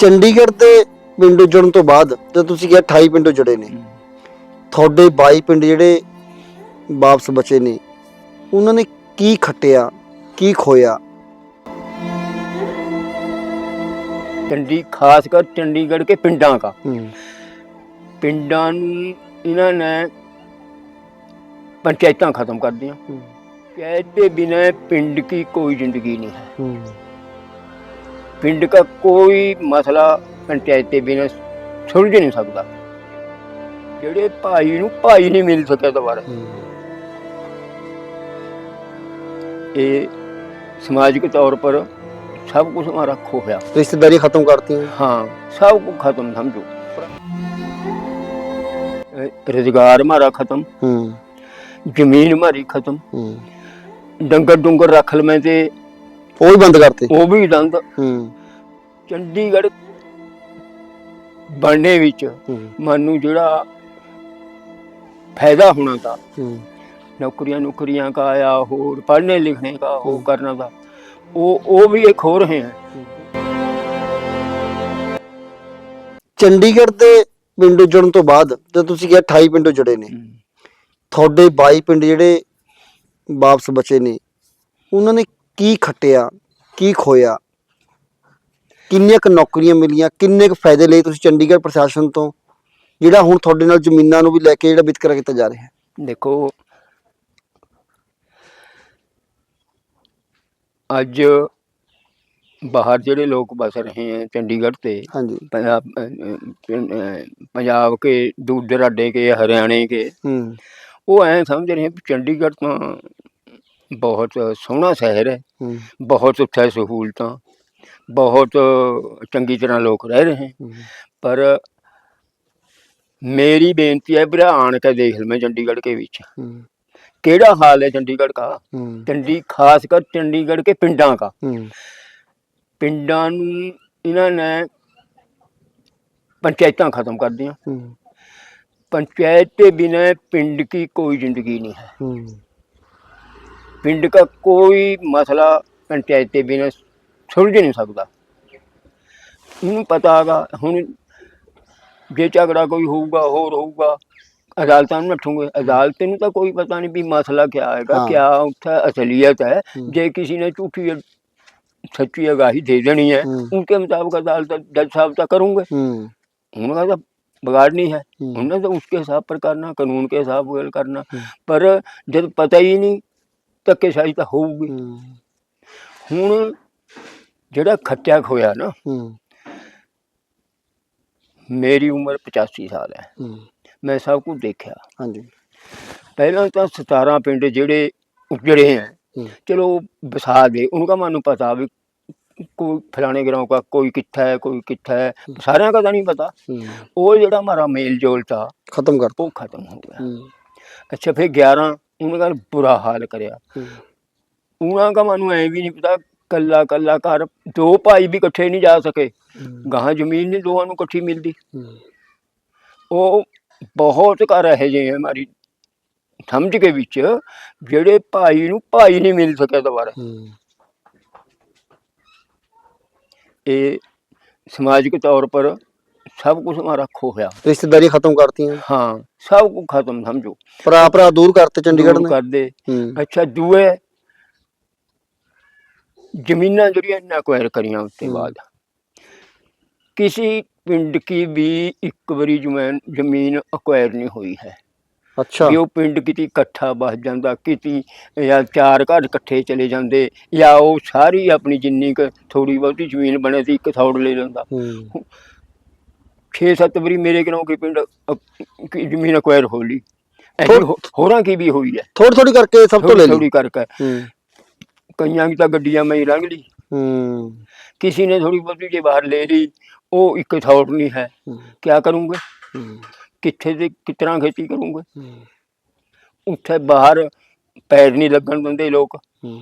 ਚੰਡੀਗੜ੍ਹ ਦੇ ਪਿੰਡ ਜੁੜਨ ਤੋਂ ਬਾਅਦ ਤੇ ਤੁਸੀਂ ਕਿਹਾ 28 ਪਿੰਡ ਜੁੜੇ ਨੇ। ਤੁਹਾਡੇ 22 ਪਿੰਡ ਜਿਹੜੇ ਵਾਪਸ ਬਚੇ ਨੇ ਉਹਨਾਂ ਨੇ ਕੀ ਖੱਟਿਆ ਕੀ ਖੋਇਆ? ਚੰਡੀ ਖਾਸ ਕਰ ਚੰਡੀਗੜ੍ਹ ਕੇ ਪਿੰਡਾਂ ਦਾ ਪਿੰਡਾਂ ਨੂੰ ਇਹਨਾਂ ਨੇ ਪੰਚਾਇਤਾਂ ਖਤਮ ਕਰ ਦੀਆਂ कहते बिना पिंड की कोई जिंदगी नहीं है पिंड का कोई मसला पंचायत के बिना सुलझ नहीं सकता ਜਿਹੜੇ ਭਾਈ ਨੂੰ ਭਾਈ ਨਹੀਂ ਮਿਲ ਸਕਿਆ ਦੁਬਾਰਾ ਇਹ ਸਮਾਜਿਕ ਤੌਰ ਪਰ ਸਭ ਕੁਝ ਹਮਾਰਾ ਖੋਇਆ ਰਿਸ਼ਤੇਦਾਰੀ ਖਤਮ ਕਰਤੀਆਂ हाँ सब कुछ खत्म समझो रोजगार हमारा खत्म ਹੂੰ जमीन हमारी खत्म ਹੂੰ डंगर डुंगर रख लमें ते ਉਹ ਵੀ ਬੰਦ ਕਰਤੇ। ਉਹ ਵੀ ਡੰਦ ਹੂੰ। ਚੰਡੀਗੜ੍ਹ ਬਣਨੇ ਵਿੱਚ ਹੂੰ, ਜਿਹੜਾ ਫਾਇਦਾ ਹੋਣਾ ਤਾਂ ਨੌਕਰੀਆਂ ਨੌਕਰੀਆਂ ਕਾ ਆਇਆ ਹੋਰ ਪੜ੍ਹਨੇ ਲਿਖਣੇ ਕਾ ਉਹ ਕਰਨਾ ਦਾ। ਉਹ ਉਹ ਵੀ ਇਹ ਖੋ ਰਹੇ ਹੈ। ਚੰਡੀਗੜ੍ਹ ਦੇ ਪਿੰਡ ਜੁੜਨ ਤੋਂ ਬਾਅਦ ਤੇ ਤੁਸੀਂ ਕਿਹਾ 28 ਪਿੰਡ ਜੁੜੇ ਨੇ। ਤੁਹਾਡੇ 22 ਪਿੰਡ ਜਿਹੜੇ ਵਾਪਸ ਬਚੇ ਨੇ ਉਹਨਾਂ ਨੇ ਕੀ ਖਟਿਆ ਕੀ ਖੋਇਆ? ਕਿੰਨੀਆਂ ਕੁ ਨੌਕਰੀਆਂ ਮਿਲੀਆਂ ਕਿੰਨੇ ਕੁ ਫਾਇਦੇ ਲਈ ਤੁਸੀਂ ਚੰਡੀਗੜ੍ਹ ਪ੍ਰਸ਼ਾਸਨ ਤੋਂ ਜਿਹੜਾ ਹੁਣ ਤੁਹਾਡੇ ਨਾਲ ਜ਼ਮੀਨਾਂ ਨੂੰ ਵੀ ਲੈ ਕੇ ਜਿਹੜਾ ਵਿਤਕਰਾ ਕੀਤਾ ਜਾ ਰਿਹਾ? ਹੈ ਦੇਖੋ ਅੱਜ ਬਾਹਰ ਜਿਹੜੇ ਲੋਕ ਬਸ ਰਹੇ ਹੈ ਚੰਡੀਗੜ੍ਹ ਤੇ ਹਾਂਜੀ। ਪੰਜਾਬ ਪੰਜਾਬ ਕੇ ਦੂਰ ਦਰਾਡੇ ਕੇ ਹਰਿਆਣੇ ਕੇ ਉਹ ਐ ਸਮਝ ਰਹੇ ਚੰਡੀਗੜ੍ਹ ਤੋਂ ਬਹੁਤ ਸੋਹਣਾ ਸ਼ਹਿਰ ਹੈ। ਬਹੁਤ ਉੱਥੇ ਸਹੂਲਤਾਂ ਬਹੁਤ ਚੰਗੀ ਤਰ੍ਹਾਂ ਲੋਕ ਰਹਿ ਰਹੇ ਹਨ। ਪਰ ਮੇਰੀ ਬੇਨਤੀ ਹੈ ਵੀਰੇ ਆਣ ਕੇ ਦੇਖ ਲਵੇਂ ਚੰਡੀਗੜ੍ਹ ਕੇ ਵਿੱਚ। ਕਿਹੜਾ ਹਾਲ ਹੈ ਚੰਡੀਗੜ੍ਹ ਦਾ? ਚੰਡੀ ਖਾਸ ਕਰ ਚੰਡੀਗੜ੍ਹ ਕੇ ਪਿੰਡਾਂ ਦਾ। ਪਿੰਡਾਂ ਨੂੰ ਇਹਨਾਂ ਨੇ ਪੰਚਾਇਤਾਂ ਖਤਮ ਕਰ ਦੀਆਂ ਪੰਚਾਇਤ ਦੇ ਬਿਨਾ ਪਿੰਡ ਕੀ ਕੋਈ ਜ਼ਿੰਦਗੀ ਨਹੀਂ ਹੈ। पिंड का कोई मसला पंचायत के बिना सुलझ नहीं सकता ਉਹਨੂੰ ਪਤਾ ਹੈਗਾ ਹੁਣ ਜੇ ਝਗੜਾ ਕੋਈ ਹੋਊਗਾ ਹੋਰ ਹੋਊਗਾ ਅਦਾਲਤਾਂ ਨੂੰ ਨੱਠੂਗੇ ਅਦਾਲਤ ਨੂੰ ਤਾਂ ਕੋਈ ਪਤਾ ਨਹੀਂ ਵੀ ਮਸਲਾ ਕੀ ਹੈਗਾ ਹਾਂ। ਕੀ ਉੱਥੇ ਅਸਲੀਅਤ ਹੈ ਹੂੰ। ਜੇ ਕਿਸੇ ਨੇ ਝੂਠੀ ਸੱਚੀ ਅਗਾਹੀ ਦੇ ਦੇਣੀ है हम्म। उनके मुताबिक अदालत जज साहब तो करूंगे ਹੂੰ उनका तो बिगाड़नी है हम्म। उन्हें तो उसके हिसाब पर करना कानून के हिसाब पर करना हम्म। पर जब पता ही नहीं ਧੱਕੇਸ਼ਾਹੀ ਤਾਂ ਹੋਊਗੀ। ਹੁਣ ਜਿਹੜਾ ਖੱਟਿਆ ਖੋਇਆ ਨਾ ਮੇਰੀ ਉਮਰ 85 ਸਾਲ ਹੈ। ਮੈਂ ਸਭ ਕੁਝ ਦੇਖਿਆ। ਹਾਂਜੀ। ਪਹਿਲਾਂ ਤਾਂ 17 ਪਿੰਡ ਜਿਹੜੇ ਉਜੜੇ ਹੈ ਚਲੋ ਵਸਾ ਦੇ ਉਹਨਾਂ ਮੈਨੂੰ ਪਤਾ ਵੀ ਕੋਈ ਫਲਾਣੇ ਗਰਾਉਂ ਦਾ ਕੋਈ ਕਿੱਥਾ ਹੈ ਕੋਈ ਕਿੱਥਾ ਹੈ। ਸਾਰਿਆਂ ਦਾ ਤਾਂ ਨਹੀਂ ਪਤਾ। ਉਹ ਜਿਹੜਾ ਮਾਰਾ ਮੇਲ ਜੋਲ ਤਾ ਖਤਮ ਕਰ ਉਹ ਖਤਮ ਹੋ ਗਿਆ। ਅੱਛਾ ਫਿਰ 11 ਉਹਨਾਂ ਦਾ ਬੁਰਾ ਹਾਲ ਕਰਿਆ। ਉਹਨਾਂ ਦਾ ਮੈਨੂੰ ਐ ਵੀ ਨਹੀਂ ਪਤਾ ਕੱਲਾ ਕੱਲਾ ਘਰ ਦੋ ਭਾਈ ਵੀ ਇਕੱਠੇ ਨਹੀਂ ਜਾ ਸਕੇ। ਗਾਹਾਂ ਜ਼ਮੀਨ ਨਹੀਂ ਦੋਹਾਂ ਨੂੰ ਇਕੱਠੀ ਮਿਲਦੀ। ਉਹ ਬਹੁਤ ਘਰ ਇਹੋ ਆ ਮਾਰੀ ਸਮਝ ਕੇ ਵਿੱਚ ਜਿਹੜੇ ਭਾਈ ਨੂੰ ਭਾਈ ਨਹੀਂ ਮਿਲ ਸਕਿਆ ਦੁਬਾਰਾ। ਇਹ ਸਮਾਜਿਕ ਤੌਰ ਪਰ ਸਭ ਕੁਝ ਹਮਾਰਾ ਖੋਇਆ ਰਿਸ਼ਤੇਦਾਰੀ ਖਤਮ ਕਰਤੀਆਂ। ਹਾਂ ਸਭ ਕੁਝ ਖਤਮ ਸਮਝੋ। ਭਰਾ ਭਰਾ ਦੂਰ ਕਰਤੇ ਚੰਡੀਗੜ੍ਹ ਨੇ। ਕਰਦੇ। ਅੱਛਾ ਦੂਏ ਜ਼ਮੀਨਾਂ ਜਿਹੜੀਆਂ ਇਹਨਾਂ ਅਕਵਾਇਰ ਕਰੀਆਂ ਉਸ ਤੋਂ। ਬਾਅਦ। ਕਿਸੇ ਪਿੰਡ ਕੀ ਵੀ ਇੱਕ ਵਾਰੀ ਜ਼ਮੀਨ ਜ਼ਮੀਨ ਅਕਵਾਇਰ ਨਹੀਂ ਹੋਈ ਹੈ। ਅੱਛਾ। ਵੀ ਉਹ ਪਿੰਡ ਕਿਤੇ ਇਕੱਠਾ ਬਸ ਜਾਂਦਾ ਕਿਤੇ ਜਾਂ ਚਾਰ ਘਰ ਇਕੱਠੇ ਚਲੇ ਜਾਂਦੇ ਜਾਂ ਉਹ ਸਾਰੀ ਆਪਣੀ ਜਿੰਨੀ ਕੁ ਥੋੜੀ ਬਹੁਤੀ ਜ਼ਮੀਨ ਬਣੇ ਸੀ ਇੱਕ ਥੋੜ ਲੈ ਲੈਂਦਾ। 6-7 ਵਾਰੀ ਮੇਰੇ ਕੋਲੋਂ ਕੀ ਪਿੰਡ ਅ- ਕੀ ਜ਼ਮੀਨ ਅਕਵਾਇਰ ਹੋ ਲਈ ਐਸੀ ਥੋੜ੍ਹ- ਹੋ- ਹੋਰਾਂ ਕੀ ਵੀ ਹੋਈ ਹੈ ਥੋੜੀ ਥੋੜੀ ਕਰਕੇ ਸਭ ਤੋਂ ਲੈ ਲਈ ਥੋੜੀ ਕਰਕੇ ਹੂੰ ਕਈਆਂ ਦੀ ਤਾਂ ਗੱਡੀਆਂ ਮੈਂ ਹੀ ਲੰਘ ਲਈ ਹੂੰ किसी ने थोड़ी बहुत जे बाहर ले ली वो एक थॉट नहीं है ਹੂੰ, क्या करूंगे ਹੂੰ, कितने से कितना खेती करूंगे ਹੂੰ, ਉੱਥੇ ਬਾਹਰ ਪੈਰ ਨਹੀਂ ਲੱਗਣ ਦਿੰਦੇ ਲੋਕ ਹੂੰ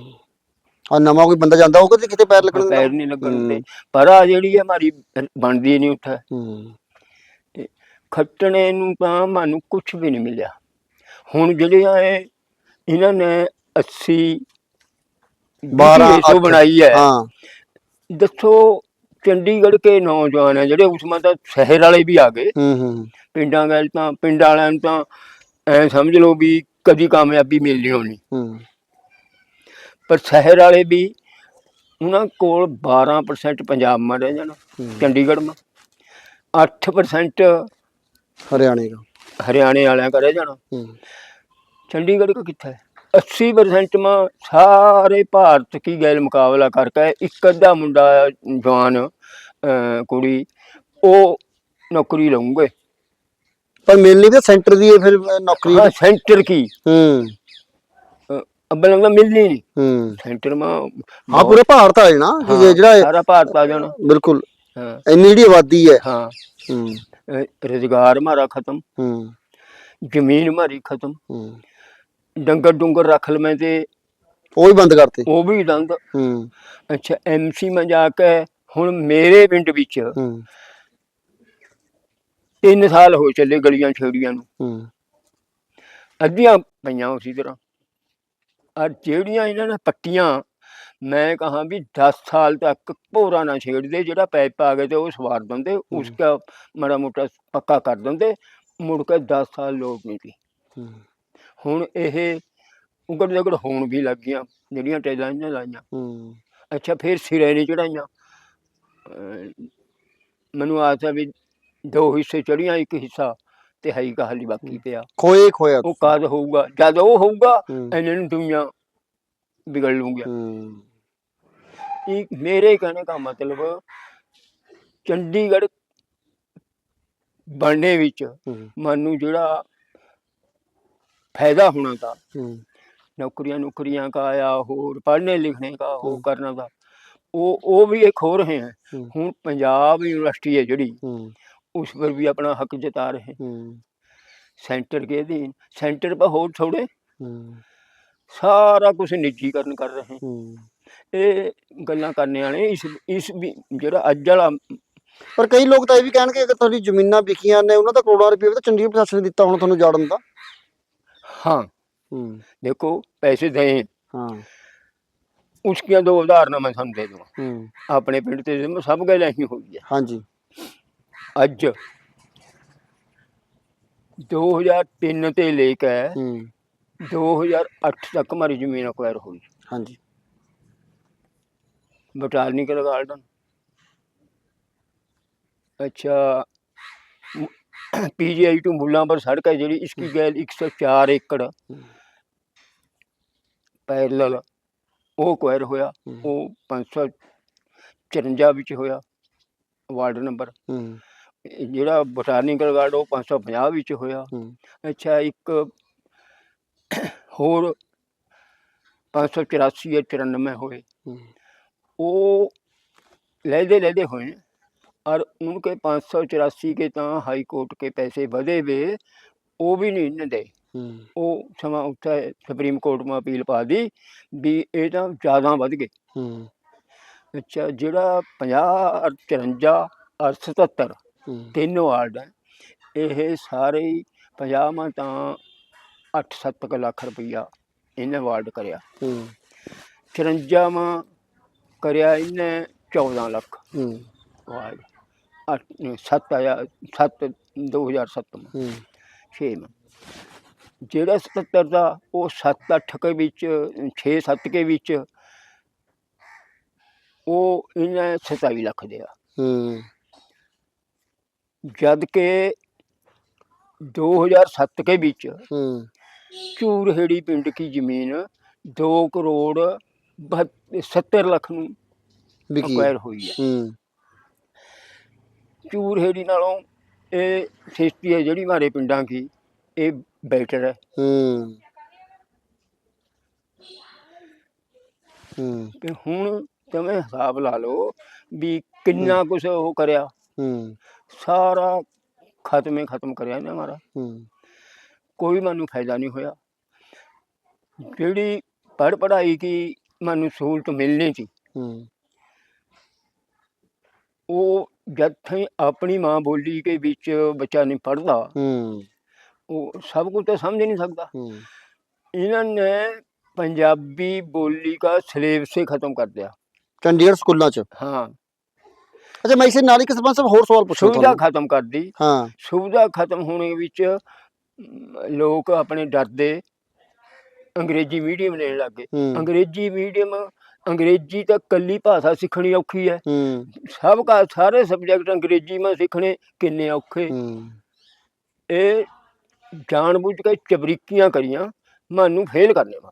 ਆ ਨਵਾਂ ਕੋਈ ਬੰਦਾ ਜਾਂਦਾ ਹੋਊਗਾ ਤੇ ਕਿਤੇ ਪੈਰ ਲੱਗਣ ਦਿੰਦਾ? ਪੈਰ ਨਹੀਂ ਲੱਗਣ ਦਿੰਦੇ ਹੂੰ, ਪਰ ਆ ਜਿਹੜੀ ਹੈ ਹਮਾਰੀ ਬਣਦੀ ਨਹੀਂ ਉੱਥੇ ਹੂੰ ਖੱਟਣੇ ਨੂੰ ਤਾਂ ਮੈਨੂੰ ਕੁਝ ਵੀ ਨਹੀਂ ਮਿਲਿਆ। ਹੁਣ ਜਿਹੜੀਆਂ ਇਹ ਇਹਨਾਂ ਨੇ 80 ਬਾਰਾਂ, 12 ਅੱਠ। ਬਣਾਈ ਹੈ। ਹਾਂ। ਦੱਸੋ ਚੰਡੀਗੜ੍ਹ ਕੇ ਨੌਜਵਾਨ ਹੈ ਜਿਹੜੇ ਉਸ ਮਾ ਤਾਂ ਸ਼ਹਿਰ ਵਾਲੇ ਵੀ ਆ ਗਏ। ਹੂੰ ਹੂੰ। ਪਿੰਡਾਂ ਗਏ ਤਾਂ ਪਿੰਡ ਵਾਲਿਆਂ ਨੂੰ ਤਾਂ ਐ ਸਮਝ ਲਓ ਵੀ ਕਦੀ ਕਾਮਯਾਬੀ ਮਿਲਣੀ ਹੋਣੀ। ਹੂੰ। ਪਰ ਸ਼ਹਿਰ ਵਾਲੇ ਵੀ ਉਹਨਾਂ ਕੋਲ 12% ਪੰਜਾਬ ਮਾ ਰਹਿ ਜਾਣਾ। ਚੰਡੀਗੜ੍ਹ ਮਾ। 8% ਹਰਿਆਣੇ ਦਾ। ਹਰਿਆਣੇ ਵਾਲਿਆਂ ਰਹਿ ਜਾਣਾ। ਹੂੰ। ਚੰਡੀਗੜ੍ਹ ਕੋ ਕਿੱਥੇ? ਹੈ 80% ਮਾ ਸਾਰੇ ਭਾਰਤ ਕੀ ਗੈਲ ਮੁਕਾਬਲਾ ਕਰਕੇ। ਇੱਕ ਅੱਧਾ ਮੁੰਡਾ ਜਵਾਨ ਅਹ ਕੁੜੀ ਉਹ ਨੌਕਰੀ ਪਰ ਮਿਲਣੀ ਤਾਂ ਸੈਂਟਰ ਦੀ ਹੈ ਫਿਰ ਨੌਕਰੀ ਹਾਂ ਸੈਂਟਰ ਕੀ? ਹੂੰ। ਅੱਬਲ ਲੰਗਾ ਮਿਲਣੀ ਨਹੀਂ ਹੂੰ। ਸੈਂਟਰ ਮਾ ਭਾਰਤ ਆ ਜਾਣਾ। ਕਿ ਜੇ ਜਿਹੜਾ ਸਾਰਾ ਭਾਰਤ ਆ ਜਾਣਾ। ਬਿਲਕੁਲ। ਹਾਂ। ਇੰਨੀ ਜਿਹੜੀ ਆਬਾਦੀ ਹੈ। ਹਾਂ। ਹੂੰ। ਰੁਜ਼ਗਾਰ ਹਮਾਰਾ ਖਤਮ ਹੂੰ। ਜ਼ਮੀਨ ਹਮਾਰੀ ਖਤਮ ਹੂੰ। ਡੰਗਰ ਡੁੰਗਰ ਰੱਖ ਲਵੇਂ ਤੇ ਉਹ ਵੀ ਬੰਦ ਕਰਤੇ? ਉਹ ਵੀ ਦੰਦ। ਹੂੰ। ਅੱਛਾ ਐਮਸੀ ਮੈਂ ਜਾ ਕੇ ਹੁਣ ਮੇਰੇ ਪਿੰਡ ਵਿੱਚ ਹੂੰ। 3 ਸਾਲ ਹੋ ਚੱਲੇ ਗਲੀਆਂ ਛੇੜੀਆਂ ਨੂੰ। ਹੂੰ। ਅੱਧੀਆਂ ਪਈਆਂ ਉਸੇ ਤਰ੍ਹਾਂ। ਆ ਜਿਹੜੀਆਂ ਇਹਨਾਂ ਨੇ ਪੱਟੀਆਂ ਮੈਂ ਕਹਾ ਵੀ 10 ਸਾਲ ਤੱਕ ਭੋਰਾ ਨਾ ਛੇੜਦੇ ਜਿਹੜਾ ਪੈਪ ਆ ਗਏ ਤੇ ਉਹ ਸਵਾਰ ਦਿੰਦੇ ਉਸਕਾ ਮਾੜਾ ਮੋਟਾ ਪੱਕਾ ਕਰ ਦਿੰਦੇ ਮੁੜ ਕੇ 10 ਸਾਲ ਲੋਕ ਨਹੀਂ ਸੀ। ਹੁਣ ਇਹ ਉਗੜ ਜਗੜ ਹੋਣ ਵੀ ਲੱਗ ਗਈਆਂ ਜਿਹੜੀਆਂ ਟੈਲਾਂ ਇਹਨਾਂ ਲਾਈਆਂ। ਹੂੰ। ਅੱਛਾ ਫਿਰ ਸਿਰੇ ਨਹੀਂ ਚੜਾਈਆਂ ਮੈਨੂੰ ਆਸ ਵੀ ਦੋ ਹਿੱਸੇ ਚੜੀਆਂ ਇੱਕ ਹਿੱਸਾ ਤੇ ਹੈ ਹੀ ਬਾਕੀ ਪਿਆ। ਖੋਏ ਖੋਇਆ ਉਹ ਕਦ ਹੋਊਗਾ? ਜਦ ਉਹ ਹੋਊਗਾ ਇਹਨਾਂ ਨੂੰ ਦੁਨੀਆ ਵਿਗੜ ਲੂੰਗੀਆਂ। ਹੂੰ ਇਹ ਮੇਰੇ ਕਹਿਣੇ ਦਾ ਮਤਲਬ ਚੰਡੀਗੜ੍ਹ ਬਣਨੇ ਵਿੱਚ ਹੂੰ ਮੈਨੂੰ ਜਿਹੜਾ ਫਾਇਦਾ ਹੋਣਾ था ਹੂੰ नौकरियां नौकरियां का या और पढ़ने लिखने का वो हम्म। करना था वो वो भी एक हो रहे हैं ਹੂੰ हूँ पंजाब यूनिवर्सिटी है जड़ी ਹੂੰ उस पर भी अपना हक जता रहे हैं ਹੂੰ सेंटर के अधीन सेंटर पर हो थोड़े ਹੂੰ सारा कुछ निजीकरण कर रहे हैं ਹੂੰ ਇਹ ਗੱਲਾਂ ਕਰਨੀਆਂ ਨੇ ਇਸ ਇਸ ਵੀ ਜਿਹੜਾ ਅੱਜ ਵਾਲਾ ਪਰ ਕਈ ਲੋਕ ਤਾਂ ਇਹ ਵੀ ਕਹਿਣਗੇ ਕਿ ਤੁਹਾਡੀ ਜ਼ਮੀਨਾਂ ਵਿਕੀਆਂ ਨੇ ਉਹਨਾਂ ਦਾ ਕਰੋੜਾਂ ਰੁਪਏ ਤਾਂ ਚੰਡੀਗੜ੍ਹ ਪ੍ਰਸ਼ਾਸਨ ਨੇ ਦਿੱਤਾ ਹੁਣ ਤੁਹਾਨੂੰ ਜਾੜਨ ਦਾ। ਹਾਂ। ਦੇਖੋ ਪੈਸੇ ਦੇ ਹਾਂ। ਉਸਕੀਆਂ ਦੋ ਉਦਾਹਰਨਾਂ ਮੈਂ ਤੁਹਾਨੂੰ ਦੇ ਦਵਾਂ। ਆਪਣੇ ਪਿੰਡ ਤੇ ਸਭ ਗੱਲ ਐਸੀ ਹੋ ਗਈ ਹੈ ਹਾਂਜੀ। ਅੱਜ 2003 ਤੇ ਲੈ ਕੇ 2008 ਤੱਕ ਮਾਰੀ ਜ਼ਮੀਨ ਅਕਵਾਇਰ ਹੋਈ। ਹਾਂਜੀ। Botanical garden. अच्छा पीजीआई ਟੂ मुलापर सड़क है जी इसकी गैल एक सौ चार ਏਕੜ। पैरल ਉਹ ਕੁਐਰ ਹੋਇਆ ਉਹ 554 ਵਿੱਚ ਹੋਇਆ ਵਾਰਡ ਨੰਬਰ। ਜਿਹੜਾ ਬੋਟਾਨੀਕਲ ਗਾਰਡ ਉਹ 550 ਵਿੱਚ ਹੋਇਆ। ਅੱਛਾ ਇੱਕ ਹੋਰ 584 94 ਹੋਏ। ਉਹ लहदे लहदे हुए हैं और उनके पाँच सौ चौरासी के ਤਾਂ ਹਾਈ ਕੋਰਟ ਕੇ ਪੈਸੇ ਵਧੇ ਵੇ ਉਹ ਵੀ ਨਹੀਂ ਇਹਨੇ ਦੇ ਹੂੰ ਉਹ ਸਮਾਂ ਉੱਥੇ ਸੁਪਰੀਮ ਕੋਰਟ ਮਾ ਅਪੀਲ ਪਾ ਦੀ ਵੀ ਇਹ ਤਾਂ ਜ਼ਿਆਦਾ ਵੱਧ ਗਏ ਹੂੰ ਅੱਛਾ ਜਿਹੜਾ 50 54 ਔਰ 77 ਹੂੰ ਤਿੰਨ ਵਾਰਡ ਹੈ ਇਹ ਸਾਰੇ ਹੀ 50 ਮਾ ਤਾਂ 8-7 ਲੱਖ ਰੁਪਈਆ ਇਹਨੇ ਵਾਰਡ ਕਰਿਆ ਹੂੰ 54 ਮਾ ਕਰਿਆ ਇਹਨੇ 14 ਲੱਖ। ਹੂੰ। ਵਾਹ ਅੱਠ- ਸੱਤ ਆਇਆ 7 2007 ਨੂੰ। ਹੂੰ। 6 ਜਿਹੜਾ 77 ਦਾ ਉਹ 7 8 ਕੇ ਵਿੱਚ 6 7 ਕੇ ਵਿੱਚ ਉਹ ਇਹਨੇ 27 ਲੱਖ ਦਿਆ। ਹੂੰ। ਜਦ ਕਿ 2007 ਕੇ ਵਿੱਚ ਹੂੰ। ਚੂਰਹੇੜੀ ਪਿੰਡ ਕੀ ਜ਼ਮੀਨ 2 ਕਰੋੜ ਬ- 70 ਲੱਖ ਨੂੰ ਵਿਕੀ ਹੋਈ ਹੈ। ਹੂੰ। ਚੂਰਹੇੜੀ ਨਾਲੋਂ ਇਹ ਸੇਸਤੀ ਹੈ ਜਿਹੜੀ ਮਾਰੇ ਪਿੰਡਾਂ ਕੀ ਇਹ ਬੈਟਰ ਹੈ। ਹੂੰ। ਹੂੰ। ਹੁਣ ਜਿਵੇਂ ਹਿਸਾਬ ਲਾ ਲਓ ਵੀ ਕਿੰਨਾ ਕੁਛ ਉਹ ਕਰਿਆ। ਹੂੰ। ਸਾਰਾ ਖਤਮੇ ਖਤਮ ਕਰਿਆ ਇਹਨੇ ਮਾਰਾ। ਹੂੰ। ਕੋਈ ਮੈਨੂੰ ਫਾਇਦਾ ਨਹੀਂ ਹੋਇਆ। ਜਿਹੜੀ ਪੜ੍ਹ ਪੜਾਈ ਕੀ ਮੈਨੂੰ ਸਹੂਲਤ ਮਿਲਣੀ ਸੀ। ਹੂੰ। ਉਹ ਜਦ ਤਾਈਂ ਆਪਣੀ ਮਾਂ ਬੋਲੀ ਦੇ ਵਿੱਚ ਬੱਚਾ ਨਹੀਂ ਪੜ੍ਹਦਾ ਹੂੰ। ਉਹ ਸਭ ਕੁਝ ਤਾਂ ਸਮਝ ਨਹੀਂ ਸਕਦਾ। ਹੂੰ। ਇਹਨਾਂ ਨੇ ਪੰਜਾਬੀ ਬੋਲੀ ਦਾ ਸਿਲੇਬਸ ਹੀ ਖਤਮ ਕਰ ਦਿਆ। ਚੰਡੀਗੜ੍ਹ ਸਕੂਲਾਂ ਚ? ਹਾਂ। ਅੱਛਾ ਮੈਂ ਇਸੇ ਨਾਲ ਇੱਕ ਸਰਪੰਚ ਸਾਹਿਬ ਹੋਰ ਸਵਾਲ ਪੁੱਛਣਾ ਸੁਵਿਧਾ ਖਤਮ ਕਰਦੀ ਹਾਂ। ਸੁਵਿਧਾ ਖਤਮ ਹੋਣੇ ਵਿੱਚ ਲੋਕ ਆਪਣੇ ਡਰਦੇ। ਅੰਗਰੇਜ਼ੀ ਮੀਡੀਅਮ ਲੈਣ ਲੱਗੇ ਹੂੰ। ਅੰਗਰੇਜ਼ੀ ਮੀਡੀਅਮ ਅੰਗਰੇਜ਼ੀ ਤਾਂ ਕੱਲੀ ਭਾਸ਼ਾ ਸਿੱਖਣੀ ਔਖੀ ਹੈ। ਹੂੰ। ਸਭ ਕਾ ਸਾਰੇ ਸਬਜੈਕਟ ਅੰਗਰੇਜ਼ੀ ਮੈਂ ਸਿੱਖਣੇ ਕਿੰਨੇ ਔਖੇ। ਹੂੰ। ਇਹ ਜਾਣਬੁੱਝ ਕੇ ਚਬਰੀਕੀਆਂ ਕਰੀਆਂ ਮੈਨੂੰ ਫੇਲ ਕਰਨੇ ਵਾ